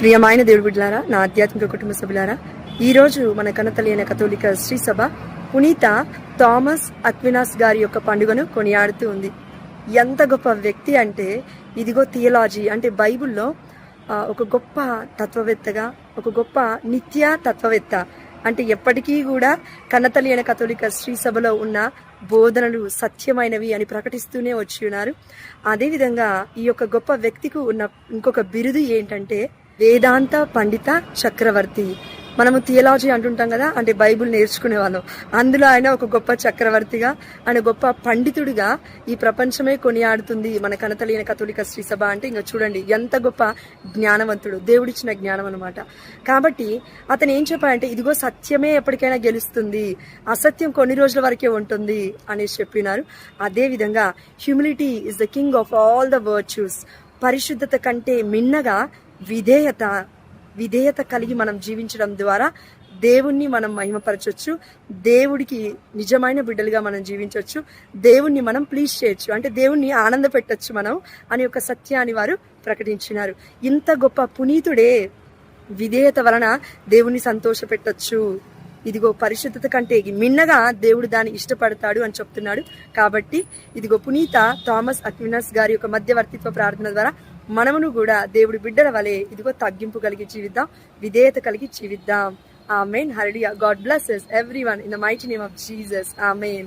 ప్రియమైన దేవుడి బిడ్డలారా నా ఆధ్యాత్మిక కుటుంబ సభ్యులారా ఈరోజు మన కనతలియన అయిన కథోలిక శ్రీ సభ పునీత థామస్ అక్వినాస్ గారి యొక్క పండుగను కొనియాడుతూ ఉంది. ఎంత గొప్ప వ్యక్తి అంటే ఇదిగో థియలాజీ అంటే బైబిల్లో ఒక గొప్ప తత్వవేత్తగా ఒక గొప్ప నిత్య తత్వవేత్త. అంటే ఎప్పటికీ కూడా కన్నతల్లి అయిన కథోలిక శ్రీ సభలో ఉన్న బోధనలు సత్యమైనవి అని ప్రకటిస్తూనే వచ్చి ఉన్నారు. అదేవిధంగా ఈ యొక్క గొప్ప వ్యక్తికి ఉన్న ఇంకొక బిరుదు ఏంటంటే వేదాంత పండిత చక్రవర్తి. మనము థియలాజీ అంటుంటాం కదా అంటే బైబుల్ నేర్చుకునే వాళ్ళం అందులో ఆయన ఒక గొప్ప చక్రవర్తిగా ఆయన గొప్ప పండితుడిగా ఈ ప్రపంచమే కొనియాడుతుంది. మన కనతలిన కథోలిక శ్రీసభ అంటే ఇంకా చూడండి ఎంత గొప్ప జ్ఞానవంతుడు. దేవుడిచ్చిన జ్ఞానం అనమాట కాబట్టి అతను ఏం చెప్పాడంటే ఇదిగో సత్యమే ఎప్పటికైనా గెలుస్తుంది. అసత్యం కొన్ని రోజుల వరకే ఉంటుంది అనేసి చెప్పినారు. అదేవిధంగా humility is the king of all the virtues పరిశుద్ధత కంటే మిన్నగా విధేయత విధేయత కలిగి మనం జీవించడం ద్వారా దేవుణ్ణి మనం మహిమపరచవచ్చు దేవుడికి నిజమైన బిడ్డలుగా మనం జీవించవచ్చు దేవుణ్ణి మనం ప్లీజ్ చేయొచ్చు. అంటే దేవుణ్ణి ఆనంద పెట్టచ్చు మనం అని ఒక సత్యాన్ని వారు ప్రకటించినారు. ఇంత గొప్ప పునీతుడే విధేయత వలన దేవుణ్ణి సంతోష పెట్టచ్చు ఇదిగో పరిశుద్ధత కంటే మిన్నగా దేవుడు దాన్ని ఇష్టపడతాడు అని చెప్తున్నాడు. కాబట్టి ఇదిగో పునీత థామస్ అక్వినస్ గారి యొక్క మధ్యవర్తిత్వ ప్రార్థన ద్వారా మనమును కూడా దేవుడి బిడ్డల వలె ఇదిగో తగ్గింపు కలిగి జీవిద్దాం విధేయత కలిగి జీవిద్దాం. Amen హరిడియా God blesses everyone in the mighty name of Jesus amen